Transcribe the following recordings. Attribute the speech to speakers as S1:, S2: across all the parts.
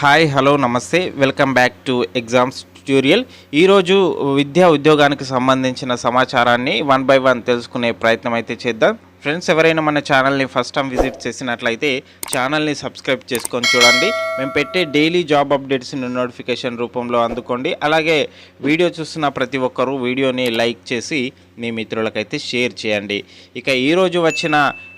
S1: Hi hello నమస్తే. Welcome back to exams tutorial ఈరోజు విద్యా ఉద్యోగానికి సంబంధించిన సమాచారాన్ని వన్ బై వన్ తెలుసుకునే ప్రయత్నం అయితే చేద్దాం. ఫ్రెండ్స్ ఎవరైనా మన ఛానల్ని ఫస్ట్ టైం విజిట్ చేసినట్లయితే ఛానల్ని సబ్స్క్రైబ్ చేసుకొని చూడండి. మేము పెట్టే డైలీ జాబ్ అప్డేట్స్ని నోటిఫికేషన్ రూపంలో అందుకోండి. అలాగే వీడియో చూస్తున్న ప్రతి ఒక్కరూ వీడియోని లైక్ చేసి మీ మిత్రులకైతే షేర్ చేయండి. ఇక ఈరోజు వచ్చిన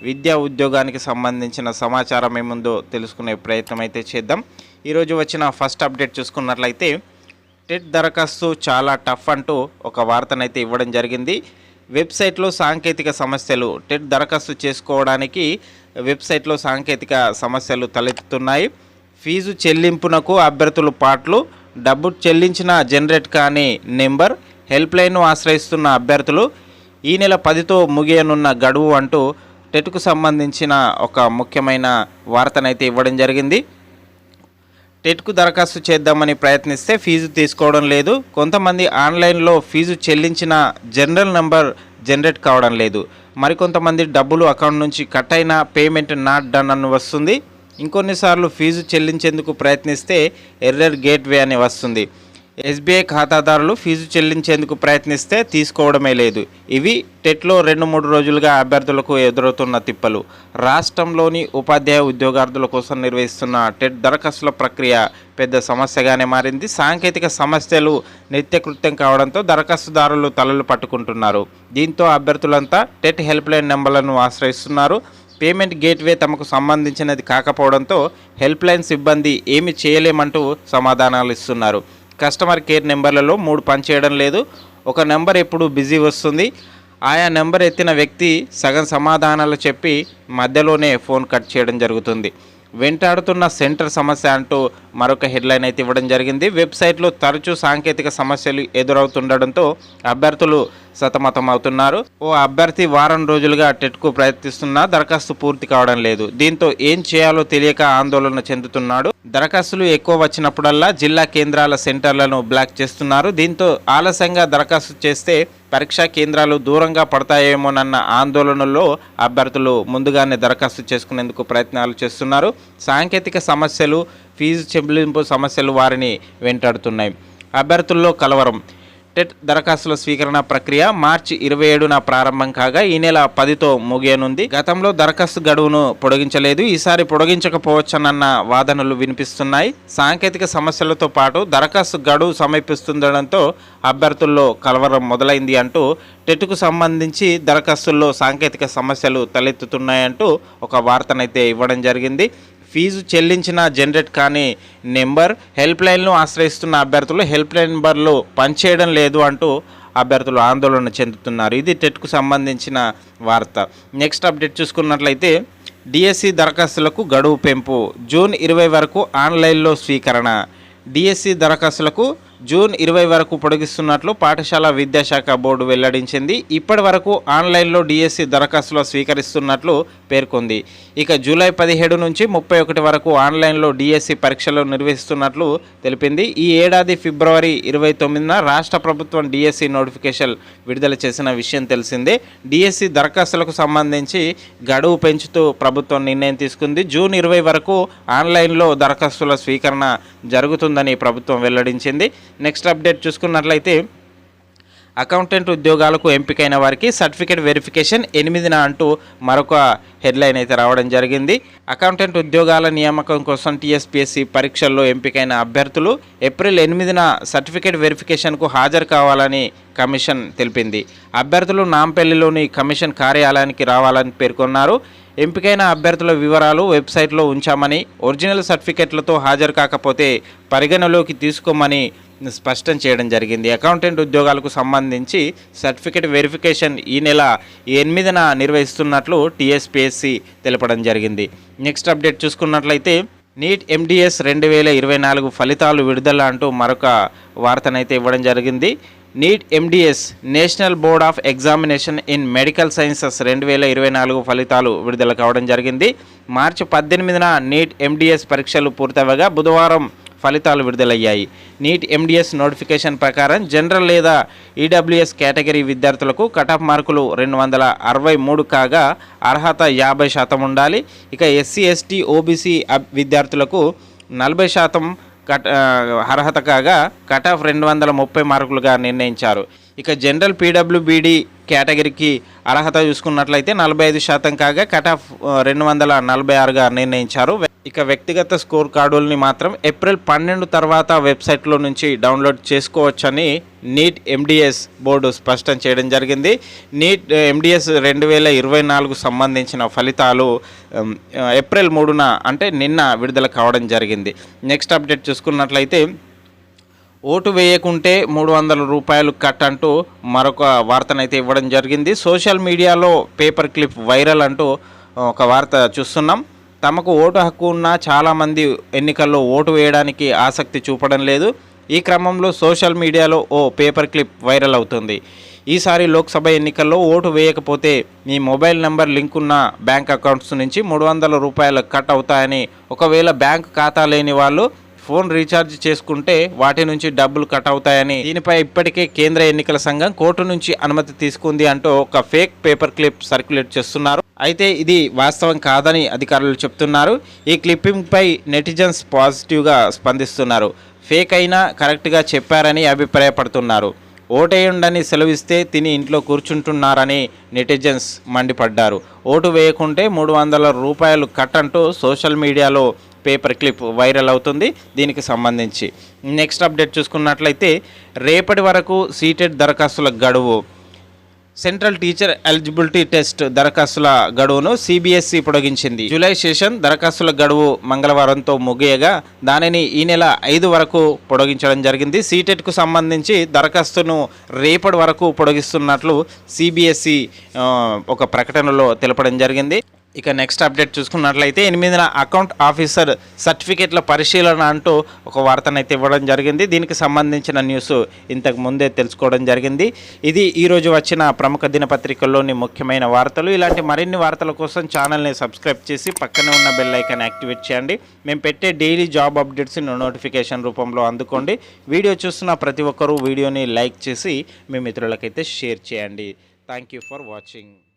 S1: విద్యా ఉద్యోగానికి సంబంధించిన సమాచారం ఏముందో తెలుసుకునే ప్రయత్నం అయితే చేద్దాం. ఈరోజు వచ్చిన ఫస్ట్ అప్డేట్ చూసుకున్నట్లయితే టెట్ దరఖాస్తు చాలా టఫ్ అంటూ ఒక వార్తనైతే ఇవ్వడం జరిగింది. వెబ్సైట్లో సాంకేతిక సమస్యలు టెట్ దరఖాస్తు చేసుకోవడానికి వెబ్సైట్లో సాంకేతిక సమస్యలు తలెత్తుతున్నాయి. ఫీజు చెల్లింపునకు అభ్యర్థులు పాటలు డబ్బు చెల్లించిన జనరేట్ కాని నెంబర్ హెల్ప్ లైన్ను ఆశ్రయిస్తున్న అభ్యర్థులు ఈ నెల పదితో ముగియనున్న గడువు అంటూ టెట్కు సంబంధించిన ఒక ముఖ్యమైన వార్తనైతే ఇవ్వడం జరిగింది. టెట్కు దరఖాస్తు చేద్దామని ప్రయత్నిస్తే ఫీజు తీసుకోవడం లేదు. కొంతమంది ఆన్లైన్లో ఫీజు చెల్లించిన జనరల్ నంబర్ జనరేట్ కావడం లేదు. మరికొంతమంది డబ్బులు అకౌంట్ నుంచి కట్ అయిన పేమెంట్ నాట్ డన్ అని వస్తుంది. ఇంకొన్నిసార్లు ఫీజు చెల్లించేందుకు ప్రయత్నిస్తే ఎర్రర్ గేట్వే అని వస్తుంది. ఎస్బీఐ ఖాతాదారులు ఫీజు చెల్లించేందుకు ప్రయత్నిస్తే తీసుకోవడమే లేదు. ఇవి టెట్లో రెండు మూడు రోజులుగా అభ్యర్థులకు ఎదురవుతున్న తిప్పలు. రాష్ట్రంలోని ఉపాధ్యాయ ఉద్యోగార్థుల కోసం నిర్వహిస్తున్న టెట్ దరఖాస్తుల ప్రక్రియ పెద్ద సమస్యగానే మారింది. సాంకేతిక సమస్యలు నిత్యకృత్యం కావడంతో దరఖాస్తుదారులు తలలు పట్టుకుంటున్నారు. దీంతో అభ్యర్థులంతా టెట్ హెల్ప్ లైన్ నెంబర్లను ఆశ్రయిస్తున్నారు. పేమెంట్ గేట్వే తమకు సంబంధించినది కాకపోవడంతో హెల్ప్ లైన్ సిబ్బంది ఏమి చేయలేమంటూ సమాధానాలు ఇస్తున్నారు. కస్టమర్ కేర్ నెంబర్లలో మూడు పనిచేయడం లేదు. ఒక నెంబర్ ఎప్పుడు బిజీ వస్తుంది. ఆయా నెంబర్ ఎత్తిన వ్యక్తి సగం సమాధానాలు చెప్పి మధ్యలోనే ఫోన్ కట్ చేయడం జరుగుతుంది. వెంటాడుతున్న సెంటర్ సమస్య అంటూ మరొక హెడ్లైన్ అయితే ఇవ్వడం జరిగింది. వెబ్సైట్లో తరచూ సాంకేతిక సమస్యలు ఎదురవుతుండడంతో అభ్యర్థులు సతమతం అవుతున్నారు ఓ అభ్యర్థి వారం రోజులుగా టెట్కు ప్రయత్నిస్తున్నా దరఖాస్తు పూర్తి కావడం లేదు. దీంతో ఏం చేయాలో తెలియక ఆందోళన చెందుతున్నాడు. దరఖాస్తులు ఎక్కువ వచ్చినప్పుడల్లా జిల్లా కేంద్రాల సెంటర్లను బ్లాక్ చేస్తున్నారు. దీంతో ఆలస్యంగా దరఖాస్తు చేస్తే పరీక్షా కేంద్రాలు దూరంగా పడతాయేమోనన్న ఆందోళనలో అభ్యర్థులు ముందుగానే దరఖాస్తు చేసుకునేందుకు ప్రయత్నాలు చేస్తున్నారు. సాంకేతిక సమస్యలు ఫీజు చెల్లింపు సమస్యలు వారిని వెంటాడుతున్నాయి. అభ్యర్థుల్లో కలవరం. టెట్ దరఖాస్తుల స్వీకరణ ప్రక్రియ మార్చి ఇరవై ఏడున ప్రారంభం కాగా ఈ నెల పదితో ముగియనుంది. గతంలో దరఖాస్తు గడువును పొడిగించలేదు. ఈసారి పొడిగించకపోవచ్చనన్న వాదనలు వినిపిస్తున్నాయి. సాంకేతిక సమస్యలతో పాటు దరఖాస్తు గడువు సమీపిస్తుండడంతో అభ్యర్థుల్లో కలవరం మొదలైంది అంటూ టెట్కు సంబంధించి దరఖాస్తుల్లో సాంకేతిక సమస్యలు తలెత్తుతున్నాయంటూ ఒక వార్తనైతే ఇవ్వడం జరిగింది. ఫీజు చెల్లించిన జనరేట్ కానీ నెంబర్ హెల్ప్ లైన్ను ఆశ్రయిస్తున్న అభ్యర్థులు హెల్ప్ లైన్ నెంబర్లు పనిచేయడం లేదు అంటూ అభ్యర్థులు ఆందోళన చెందుతున్నారు. ఇది టెట్కు సంబంధించిన వార్త. నెక్స్ట్ అప్డేట్ చూసుకున్నట్లయితే డిఎస్సి దరఖాస్తులకు గడువు పెంపు. జూన్ ఇరవై వరకు ఆన్లైన్లో స్వీకరణ. డిఎస్సి దరఖాస్తులకు జూన్ ఇరవై వరకు పొడిగిస్తున్నట్లు పాఠశాల విద్యాశాఖ బోర్డు వెల్లడించింది. ఇప్పటి వరకు ఆన్లైన్లో డిఎస్సి దరఖాస్తులు స్వీకరిస్తున్నట్లు పేర్కొంది. ఇక జూలై పదిహేడు నుంచి ముప్పై ఒకటి వరకు ఆన్లైన్లో డిఎస్సి పరీక్షలు నిర్వహిస్తున్నట్లు తెలిపింది. ఈ ఏడాది ఫిబ్రవరి ఇరవై తొమ్మిదిన రాష్ట్ర ప్రభుత్వం డిఎస్సి నోటిఫికేషన్ విడుదల చేసిన విషయం తెలిసిందే. డిఎస్సి దరఖాస్తులకు సంబంధించి గడువు పెంచుతూ ప్రభుత్వం నిర్ణయం తీసుకుంది. జూన్ ఇరవై వరకు ఆన్లైన్లో దరఖాస్తుల స్వీకరణ జరుగుతుందని ప్రభుత్వం వెల్లడించింది. నెక్స్ట్ అప్డేట్ చూసుకున్నట్లయితే అకౌంటెంట్ ఉద్యోగాలకు ఎంపికైన వారికి సర్టిఫికేట్ వెరిఫికేషన్ ఎనిమిదిన అంటూ మరొక హెడ్లైన్ అయితే రావడం జరిగింది. అకౌంటెంట్ ఉద్యోగాల నియామకం కోసం టీఎస్పీఎస్సీ పరీక్షల్లో ఎంపికైన అభ్యర్థులు ఏప్రిల్ ఎనిమిదిన సర్టిఫికేట్ వెరిఫికేషన్కు హాజరు కావాలని కమిషన్ తెలిపింది. అభ్యర్థులు నాంపల్లిలోని కమిషన్ కార్యాలయానికి రావాలని పేర్కొన్నారు. ఎంపికైన అభ్యర్థుల వివరాలు వెబ్సైట్లో ఉంచామని ఒరిజినల్ సర్టిఫికెట్లతో హాజరు కాకపోతే పరిగణలోకి తీసుకోమని స్పష్టం చేయడం జరిగింది. అకౌంటెంట్ ఉద్యోగాలకు సంబంధించి సర్టిఫికెట్ వెరిఫికేషన్ ఈ నెల ఎనిమిదిన నిర్వహిస్తున్నట్లు టీఎస్పీఎస్సి తెలపడం జరిగింది. నెక్స్ట్ అప్డేట్ చూసుకున్నట్లయితే నీట్ ఎండిఎస్ రెండు వేల ఇరవై నాలుగు ఫలితాలు విడుదల అంటూ మరొక వార్తనైతే ఇవ్వడం జరిగింది. NEET MDS national board of examination in medical sciences రెండు వేల ఇరవై నాలుగు ఫలితాలు విడుదల కావడం జరిగింది. మార్చి పద్దెనిమిదిన నీట్ ఎండిఎస్ పరీక్షలు పూర్తవగా బుధవారం ఫలితాలు విడుదలయ్యాయి. నీట్ ఎండిఎస్ నోటిఫికేషన్ ప్రకారం జనరల్ లేదా ఈడబ్ల్యూఎస్ కేటగిరీ విద్యార్థులకు కటాఫ్ మార్కులు రెండు వందల అరవై మూడు కాగా అర్హత యాభై శాతం ఉండాలి. ఇక ఎస్సీ ఎస్టీ ఓబీసీ విద్యార్థులకు నలభై శాతం కట్ అర్హత కాగా కట్ ఆఫ్ రెండు వందల ముప్పై మార్కులుగా నిర్ణయించారు. ఇక జనరల్ పీడబ్ల్యూబీడీ కేటగిరీకి అర్హత చూసుకున్నట్లయితే నలభై ఐదు శాతం కాగా కట్ ఆఫ్ రెండు వందల నలభై ఆరుగా నిర్ణయించారు. ఇక వ్యక్తిగత స్కోర్ కార్డుల్ని మాత్రం ఏప్రిల్ పన్నెండు తర్వాత వెబ్సైట్లో నుంచి డౌన్లోడ్ చేసుకోవచ్చని నీట్ ఎండిఎస్ బోర్డు స్పష్టం చేయడం జరిగింది. నీట్ ఎండిఎస్ రెండు వేల ఇరవై నాలుగు సంబంధించిన ఫలితాలు ఏప్రిల్ మూడున అంటే నిన్న విడుదల కావడం జరిగింది. నెక్స్ట్ అప్డేట్ చూసుకున్నట్లయితే ఓటు వేయకుంటే మూడు వందల రూపాయలు కట్ అంటూ మరొక వార్తనైతే ఇవ్వడం జరిగింది. సోషల్ మీడియాలో పేపర్ క్లిప్ వైరల్ అంటూ ఒక వార్త చూస్తున్నాం. తమకు ఓటు హక్కు ఉన్న చాలామంది ఎన్నికల్లో ఓటు వేయడానికి ఆసక్తి చూపడం లేదు. ఈ క్రమంలో సోషల్ మీడియాలో ఓ పేపర్ క్లిప్ వైరల్ అవుతుంది. ఈసారి లోక్సభ ఎన్నికల్లో ఓటు వేయకపోతే మీ మొబైల్ నెంబర్ లింక్ ఉన్న బ్యాంక్ అకౌంట్స్ నుంచి మూడు వందల రూపాయలు కట్ అవుతాయని ఒకవేళ బ్యాంక్ ఖాతా లేని వాళ్ళు ఫోన్ రీఛార్జ్ చేసుకుంటే వాటి నుంచి డబ్బులు కట్ అవుతాయని దీనిపై ఇప్పటికే కేంద్ర ఎన్నికల సంఘం కోర్టు నుంచి అనుమతి తీసుకుంది అంటూ ఒక ఫేక్ పేపర్ క్లిప్ సర్క్యులేట్ చేస్తున్నారు. అయితే ఇది వాస్తవం కాదని అధికారులు చెప్తున్నారు. ఈ క్లిప్పింగ్పై నెటిజన్స్ పాజిటివ్గా స్పందిస్తున్నారు. ఫేక్ అయినా కరెక్ట్గా చెప్పారని అభిప్రాయపడుతున్నారు. ఓటేయండని సెలవిస్తే తిని ఇంట్లో కూర్చుంటున్నారని నెటిజన్స్ మండిపడ్డారు. ఓటు వేయకుంటే మూడు వందల రూపాయలు కట్ అంటూ సోషల్ మీడియాలో పేపర్ క్లిప్ వైరల్ అవుతుంది దీనికి సంబంధించి. నెక్స్ట్ అప్డేట్ చూసుకున్నట్లయితే రేపటి వరకు సీటెడ్ దరఖాస్తుల గడువు. సెంట్రల్ టీచర్ ఎలిజిబిలిటీ టెస్ట్ దరఖాస్తుల గడువును సిబిఎస్ఈ పొడిగించింది. జూలై సెషన్ దరఖాస్తుల గడువు మంగళవారంతో ముగియగా దానిని ఈ నెల ఐదు వరకు పొడిగించడం జరిగింది. సీటెట్కు సంబంధించి దరఖాస్తును రేపటి వరకు పొడిగిస్తున్నట్లు సిబిఎస్ఈ ఒక ప్రకటనలో తెలపడం జరిగింది. ఇక నెక్స్ట్ అప్డేట్ చూసుకున్నట్లయితే ఎనిమిదిన అకౌంట్ ఆఫీసర్ సర్టిఫికేట్ల పరిశీలన అంటూ ఒక వార్తనైతే ఇవ్వడం జరిగింది. దీనికి సంబంధించిన న్యూస్ ఇంతకు ముందే తెలుసుకోవడం జరిగింది. ఇది ఈరోజు వచ్చిన ప్రముఖ దినపత్రికల్లోని ముఖ్యమైన వార్తలు. ఇలాంటి మరిన్ని వార్తల కోసం ఛానల్ని సబ్స్క్రైబ్ చేసి పక్కనే ఉన్న బెల్ ఐకాన్ యాక్టివేట్ చేయండి. మేము పెట్టే డైలీ జాబ్ అప్డేట్స్ని నోటిఫికేషన్ రూపంలో అందుకోండి. వీడియో చూస్తున్న ప్రతి ఒక్కరూ వీడియోని లైక్ చేసి మీ మిత్రులకైతే షేర్ చేయండి. Thank you for watching